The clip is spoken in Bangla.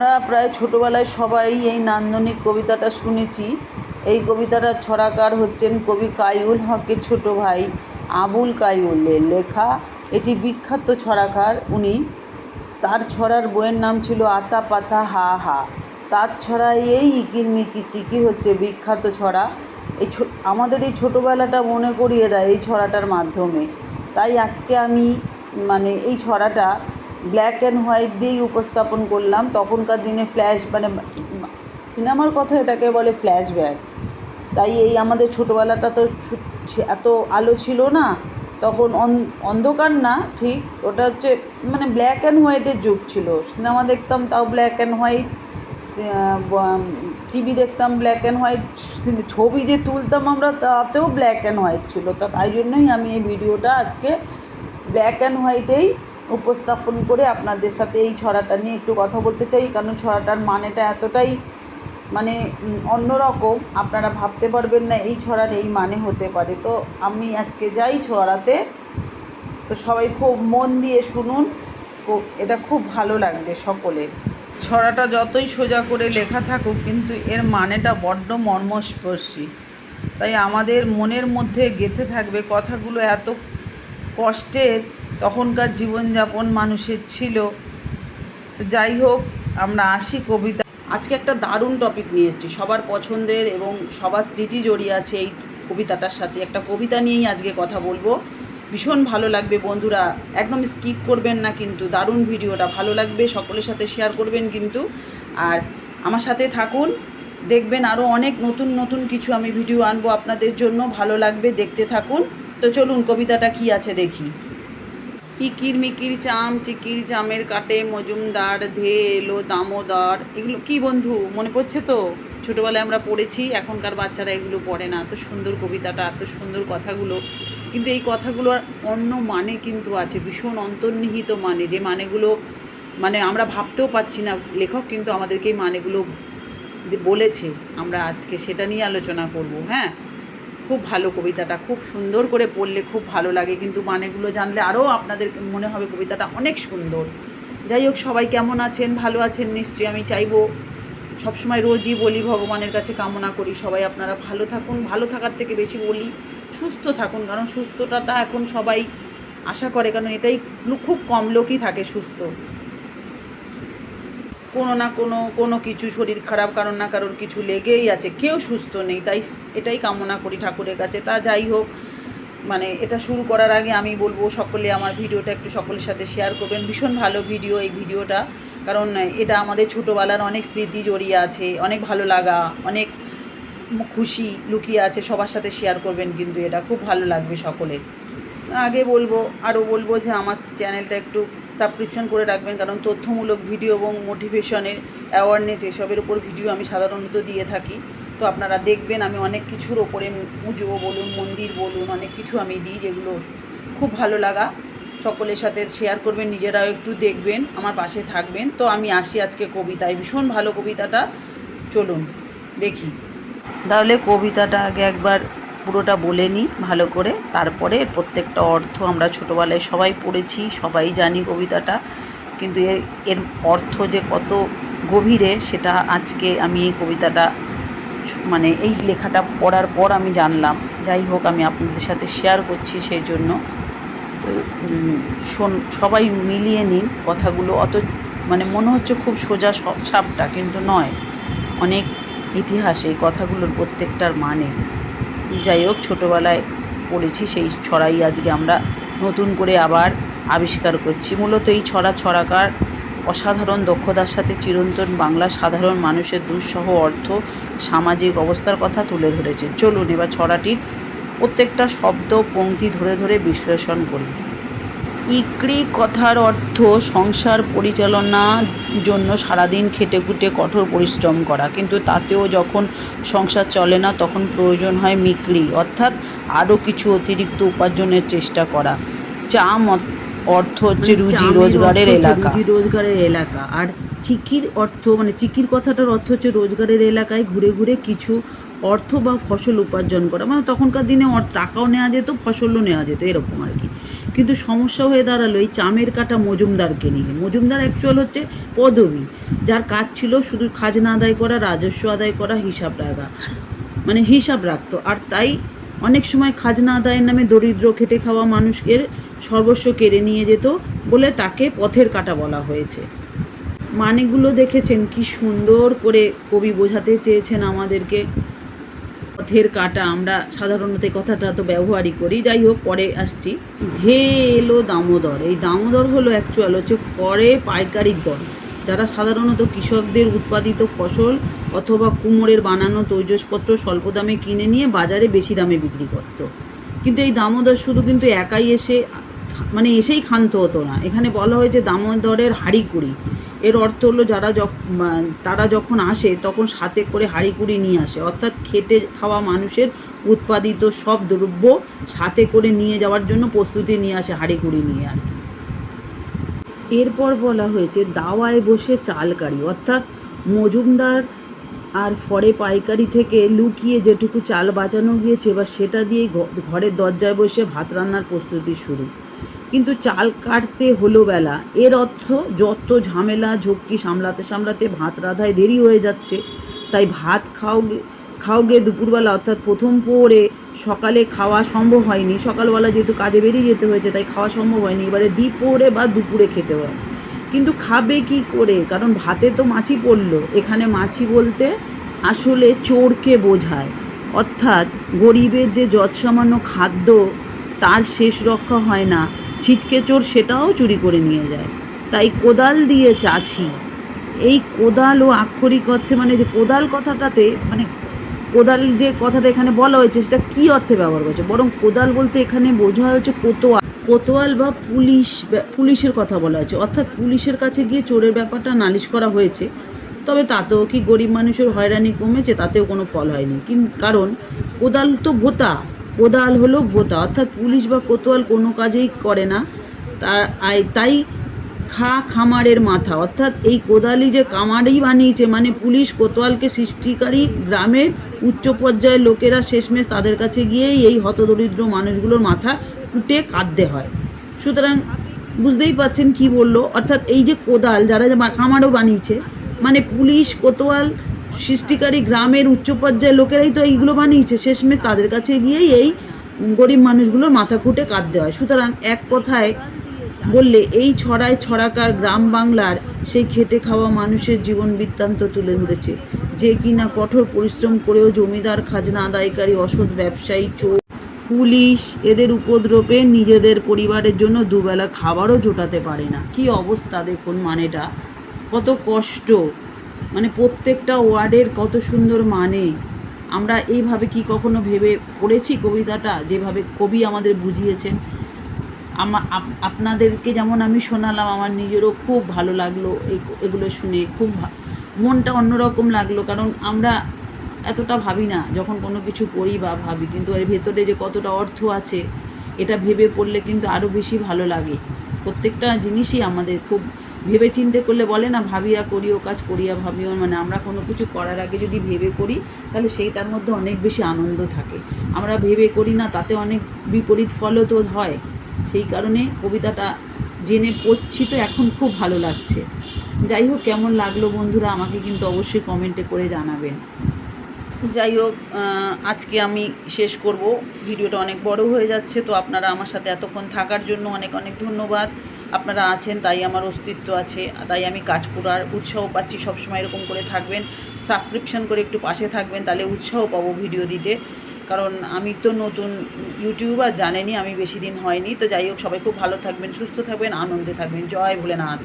আমরা প্রায় ছোটোবেলায় সবাই এই নান্দনিক কবিতাটা শুনেছি। এই কবিতাটার ছড়াকার হচ্ছেন কবি কাইউল হকের ছোট ভাই আবুল কাইউলের লেখা। এটি বিখ্যাত ছড়াকার। উনি, তার ছড়ার বইয়ের নাম ছিল আতা পাতা হা হা। তার ছড়ায় এই ইকির মিকি চিকি হচ্ছে বিখ্যাত ছড়া। এই আমাদের এই ছোটোবেলাটা মনে করিয়ে দেয় এই ছড়াটার মাধ্যমে। তাই আজকে আমি মানে এই ছড়াটা ব্ল্যাক অ্যান্ড হোয়াইট দিয়েই উপস্থাপন করলাম। তখনকার দিনে ফ্ল্যাশ মানে সিনেমার কথা এটাকে বলে ফ্ল্যাশ ফ্ল্যাশব্যাক। তাই এই আমাদের ছোটোবেলাটা তো এত আলো ছিল না। তখন অন- অন্ধকার না, ঠিক? ওটা হচ্ছে মানে ব্ল্যাক অ্যান্ড হোয়াইটের যুগ ছিল। সিনেমা দেখতাম তাও ব্ল্যাক অ্যান্ড হোয়াইট টিভি দেখতাম ব্ল্যাক অ্যান্ড হোয়াইট ছবি যে তুলতাম আমরা তাতেও ব্ল্যাক অ্যান্ড হোয়াইট ছিল। তো তাই জন্যই আমি এই ভিডিওটা আজকে ব্ল্যাক অ্যান্ড হোয়াইটেই উপস্থাপন করে আপনাদের সাথে এই ছড়াটা নিয়ে একটু কথা বলতে চাই, কারণ ছড়াটার মানেটা এতটাই মানে অন্যরকম। আপনারা ভাবতে পারবেন না এই ছড়ার এই মানে হতে পারে। তো আমি আজকে যাই ছড়াতে। তো সবাই খুব মন দিয়ে শুনুন। এটা খুব ভালো লাগবে সকলের। ছড়াটা যতই সোজা করে লেখা থাকুক, কিন্তু এর মানেটা বড্ড মর্মস্পর্শী। তাই আমাদের মনের মধ্যে গেঁথে থাকবে কথাগুলো এত কষ্টের তখনকার জীবনযাপন মানুষের ছিল। যাই হোক, আমরা আসি কবিতা। আজকে একটা দারুণ টপিক নিয়ে এসেছি। সবার পছন্দের এবং সবার স্মৃতি জড়িয়ে আছে এই কবিতাটার সাথে। একটা কবিতা নিয়েই আজকে কথা বলব। ভীষণ ভালো লাগবে বন্ধুরা। একদম স্কিপ করবেন না কিন্তু। দারুণ ভিডিওটা। ভালো লাগবে, সকলের সাথে শেয়ার করবেন কিন্তু। আর আমার সাথে থাকুন। দেখবেন আরও অনেক নতুন নতুন কিছু আমি ভিডিও আনব আপনাদের জন্য। ভালো লাগবে, দেখতে থাকুন। তো চলুন, কবিতাটা কি আছে দেখি। ইকির মিকির চাম, চিকির চামের কাটে মজুমদার, ধে এলো দামোদর। এগুলো কি বন্ধু, মনে পড়ছে তো? ছোটোবেলায় আমরা পড়েছি, এখনকার বাচ্চারা এগুলো পড়ে না। এত সুন্দর কবিতাটা, এত সুন্দর কথাগুলো। কিন্তু এই কথাগুলোর অন্য মানে কিন্তু আছে, ভীষণ অন্তর্নিহিত মানে। যে মানেগুলো মানে আমরা ভাবতেও পাচ্ছি না। লেখক কিন্তু আমাদেরকে এই মানেগুলো বলেছে। আমরা আজকে সেটা নিয়ে আলোচনা করব হ্যাঁ? খুব ভালো কবিতাটা, খুব সুন্দর করে পড়লে খুব ভালো লাগে। কিন্তু মানেগুলো জানলে আরও আপনাদের মনে হবে কবিতাটা অনেক সুন্দর। যাই হোক, সবাই কেমন আছেন? ভালো আছেন? নিশ্চয়ই আমি চাইব। সবসময় রোজই বলি, ভগবানের কাছে কামনা করি। সবাই আপনারা ভালো থাকুন। ভালো থাকার থেকে বেশি বলি, সুস্থ থাকুন। কারণ সুস্থতাটা এখন সবাই আশা করে। কারণ এটাই খুব কম লোকই থাকে সুস্থ। কোনো না কোনো কোনো কিছু শরীর খারাপ কারণ না কারোর কিছু লেগেই আছে। কেউ সুস্থ নেই, তাই এটাই কামনা করি ঠাকুরের কাছে। তা যাই হোক মানে এটা শুরু করার আগে আমি বলব, সকলে আমার ভিডিওটা একটু সকলের সাথে শেয়ার করবেন। ভীষণ ভালো ভিডিও এই ভিডিওটা, কারণ এটা আমাদের ছোটোবেলার অনেক স্মৃতি জড়িয়ে আছে, অনেক ভালো লাগা, অনেক খুশি লুকিয়ে আছে, সবার সাথে শেয়ার করবেন কিন্তু এটা। খুব ভালো লাগবে সকলের। আগে বলব, আরও বলব যে আমার চ্যানেলটা একটু সাবস্ক্রিপশন করে রাখবেন, কারণ তথ্যমূলক ভিডিও এবং মোটিভেশনের অ্যাওয়ারনেস এসবের উপর ভিডিও আমি সাধারণত দিয়ে থাকি। তো আপনারা দেখবেন আমি অনেক কিছুর ওপরে পুজো বলুন, মন্দির বলুন, অনেক কিছু আমি দিই যেগুলো খুব ভালো লাগা। সকলের সাথে শেয়ার করবেন, নিজেরাও একটু দেখবেন, আমার পাশে থাকবেন। তো আমি আসি আজকে কবিতায়, ভীষণ ভালো কবিতাটা। চলুন, দেখি। তাহলে কবিতাটা আগে একবার পুরোটা বলে নিই ভালো করে। তারপরে প্রত্যেকটা অর্থ আমরা ছোটোবেলায় সবাই পড়েছি, সবাই জানি কবিতাটা। কিন্তু এর এর অর্থ যে কত গভীরে, সেটা আজকে আমি এই কবিতাটা মানে এই লেখাটা পড়ার পর আমি জানলাম। যাই হোক, আমি আপনাদের সাথে শেয়ার করছি সেই জন্য। তো শোন, সবাই মিলিয়ে নিন কথাগুলো। অত মানে মনে হচ্ছে খুব সোজা সাপটা, কিন্তু নয়। অনেক ইতিহাস এই কথাগুলোর প্রত্যেকটার মানে। যাই হোক, ছোটোবেলায় পড়েছি, সেই ছড়াই আজকে আমরা নতুন করে আবার আবিষ্কার করছি। মূলত এই ছড়া ছড়াকার অসাধারণ দক্ষতার সাথে চিরন্তন বাংলা সাধারণ মানুষের দুঃসহ অর্থ, সামাজিক অবস্থার কথা তুলে ধরেছে। চলুন এবার ছড়াটির প্রত্যেকটা শব্দ পঙ্ক্তি ধরে ধরে বিশ্লেষণ করি। ইকড়ি কথার অর্থ সংসার পরিচালনার জন্য সারাদিন খেটে খুটে কঠোর পরিশ্রম করা। কিন্তু তাতেও যখন সংসার চলে না তখন প্রয়োজন হয় মিকড়ি অর্থাৎ আরও কিছু অতিরিক্ত উপার্জনের চেষ্টা করা। চাম অ- অর্থ হচ্ছে মানে রুজি রোজগারের এলাকা। রুজি রোজগারের এলাকা। আর চিকির অর্থ মানে চিকির কথাটার অর্থ হচ্ছে রোজগারের এলাকায় ঘুরে ঘুরে কিছু অর্থ বা ফসল উপার্জন করা। মানে তখনকার দিনে টাকাও নেওয়া যেত, ফসলও নেওয়া যেত, এরকম আর কি। কিন্তু সমস্যা হয়ে দাঁড়াল এই চামের কাটা মজুমদারকে নিয়ে। মজুমদার অ্যাকচুয়াল হচ্ছে পদবী। যার কাজ ছিল শুধু খাজনা আদায় করা, রাজস্ব আদায় করা, হিসাব রাখা। মানে হিসাব রাখতো। আর তাই অনেক সময় খাজনা আদায়ের নামে দরিদ্র, খেটে খাওয়া মানুষকে সর্বস্ব কেড়ে নিয়ে যেত বলে তাকে পথের কাটা বলা হয়েছে। মানেগুলো দেখেছেন? কি সুন্দর করে কবি বোঝাতে চেয়েছেন আমাদেরকে। কাটা, আমরা সাধারণত এই কথাটা তো ব্যবহারই করি। যাই হোক, পরে আসছি। ধে এলো দামোদর। এই দামোদর হলো অ্যাকচুয়াল হচ্ছে ফরে পাইকারির দল। যারা সাধারণত কৃষকদের উৎপাদিত ফসল অথবা কুমোরের বানানো তৈজসপত্র স্বল্প দামে কিনে নিয়ে বাজারে বেশি দামে বিক্রি করতো। কিন্তু এই দামোদর শুধু কিন্তু একাই এসে মানে এসেই ক্ষান্ত হতো না। এখানে বলা হয়েছে দামোদরের হাড়ি কুড়ি এর অর্থ হলো যারা তারা যখন আসে তখন সাথে করে হাঁড়ি কুড়ি নিয়ে আসে। অর্থাৎ খেটে খাওয়া মানুষের উৎপাদিত সব দ্রব্য সাথে করে নিয়ে যাওয়ার জন্য প্রস্তুতি নিয়ে আসে হাঁড়ি কুড়ি নিয়ে আর কি। এরপর বলা হয়েছে, দাওয়ায় বসে চালকারি। অর্থাৎ মজুমদার আর ফরে পাইকারি থেকে লুকিয়ে যেটুকু চাল বাঁচানো গিয়েছে, এবার সেটা দিয়েই ঘরের দরজায় বসে ভাত রান্নার প্রস্তুতি শুরু। কিন্তু চাল কাটতে হলো বেলা। এর অর্থ যত ঝামেলা, ঝক্কি সামলাতে সামলাতে ভাত রাধায় দেরি হয়ে যাচ্ছে। তাই ভাত খাও খাও গে দুপুরবেলা, অর্থাৎ প্রথম পোরে সকালে খাওয়া সম্ভব হয়নি। সকালবেলা যেহেতু কাজে বেরিয়ে যেতে হয়েছে, তাই খাওয়া সম্ভব হয়নি। এবারে দ্বিপোরে বা দুপুরে খেতে হয়। কিন্তু খাবে কি করে? কারণ ভাতে তো মাছি পড়ল। এখানে মাছি বলতে আসলে চোরকে বোঝায়। অর্থাৎ গরিবের যে যৎসামান্য খাদ্য, তার শেষ রক্ষা হয় না। ছিচকে চোর সেটাও চুরি করে নিয়ে যায়। তাই কোদাল দিয়ে চাছি। এই কোদাল ও আক্ষরিক অর্থে মানে যে কোদাল কথাটাতে মানে কোদাল যে কথাটা এখানে বলা হয়েছে, সেটা কী অর্থে ব্যবহার করছে? বরং কোদাল বলতে এখানে বোঝা হয়েছে কোতোয়াল। কোতোয়াল বা পুলিশ, পুলিশের কথা বলা হয়েছে। অর্থাৎ পুলিশের কাছে গিয়ে চোরের ব্যাপারটা নালিশ করা হয়েছে। তবে তাতেও কি গরিব মানুষের হয়রানি কমেছে? তাতেও কোনো ফল হয়নি। কিন, কারণ কোদাল তো ভোতা। কোদাল হলো ভোতা অর্থাৎ পুলিশ বা কোতোয়াল কোনো কাজেই করে না। তাই খা খামারের মাথা, অর্থাৎ এই কোদালি যে কামারই বানিয়েছে মানে পুলিশ কোতোয়ালকে সৃষ্টিকারী গ্রামের উচ্চ পর্যায়ের লোকেরা শেষমেশ তাদের কাছে গিয়েই এই হতদরিদ্র মানুষগুলোর মাথা কুটে কাঁদতে হয়। সুতরাং বুঝতেই পাচ্ছেন কি বলল? অর্থাৎ এই যে কোদাল, যারা কামারও বানিয়েছে মানে পুলিশ কোতোয়াল সৃষ্টিকারী গ্রামের উচ্চ পর্যায়ের লোকেরাই তো এইগুলো বানিয়েছে। শেষমেশ তাদের কাছে গিয়েই এই গরিব মানুষগুলোর মাথা খুঁটে কাঁদতে হয়। সুতরাং এক কথায় বললে, এই ছড়ায় ছড়াকার গ্রাম বাংলার সেই খেটে খাওয়া মানুষের জীবন বৃত্তান্ত তুলে ধরেছে। যে কিনা কঠোর পরিশ্রম করেও জমিদার, খাজনা আদায়কারী, অসৎ ব্যবসায়ী, চোর, পুলিশ এদের উপদ্রবে নিজেদের পরিবারের জন্য দুবেলা খাবারও জোটাতে পারে না। কি অবস্থা দেখুন মানেটা। কত কষ্ট। মানে প্রত্যেকটা ওয়ার্ডের কত সুন্দর মানে। আমরা এইভাবে কি কখনো ভেবে পড়েছি কবিতাটা? যেভাবে কবি আমাদের বুঝিয়েছেন। আমা আপনাদেরকে যেমন আমি শোনালাম, আমার নিজেরও খুব ভালো লাগল এগুলো শুনে। খুব মনটা অন্যরকম লাগল। কারণ আমরা এতটা ভাবি না, যখন কোনো কিছু করি বা ভাবি। কিন্তু এর ভেতরে যে কতটা অর্থ আছে, এটা ভেবে পড়লে কিন্তু আরও বেশি ভালো লাগে। প্রত্যেকটা জিনিসই আমাদের খুব ভেবে চিন্তে করলে বলে, না, ভাবিয়া করিও, কাজ করিয়া ভাবিও। মানে আমরা কোনো কিছু করার আগে যদি ভেবে করি, তাহলে সেইটার মধ্যে অনেক বেশি আনন্দ থাকে। আমরা ভেবে করি না, তাতে অনেক বিপরীত ফলও তো হয়। সেই কারণে কবিতাটা জেনে পড়ছি তো এখন খুব ভালো লাগছে। যাই হোক, কেমন লাগল বন্ধুরা, আমাকে কিন্তু অবশ্যই কমেন্টে করে জানাবেন। যাই হোক আজকে আমি শেষ করব। ভিডিওটা অনেক বড় হয়ে যাচ্ছে, তো আপনারা আমার সাথে এতক্ষণ থাকার জন্য অনেক অনেক ধন্যবাদ। আপনারা আছেন, তাই আমার অস্তিত্ব আছে, তাই আমি কাজ করার উৎসাহ পাচ্ছি, সবসময় এরকম করে থাকবেন। সাবস্ক্রিপশন করে একটু পাশে থাকবেন, তাহলে উৎসাহ পাবো ভিডিও দিতে। কারণ আমি তো নতুন ইউটিউবার জানেনি আমি বেশি দিন হয়নি। তো যাই হোক, সবাই খুব ভালো থাকবেন, সুস্থ থাকবেন, আনন্দে থাকবেন। জয় ভোলেনাথ।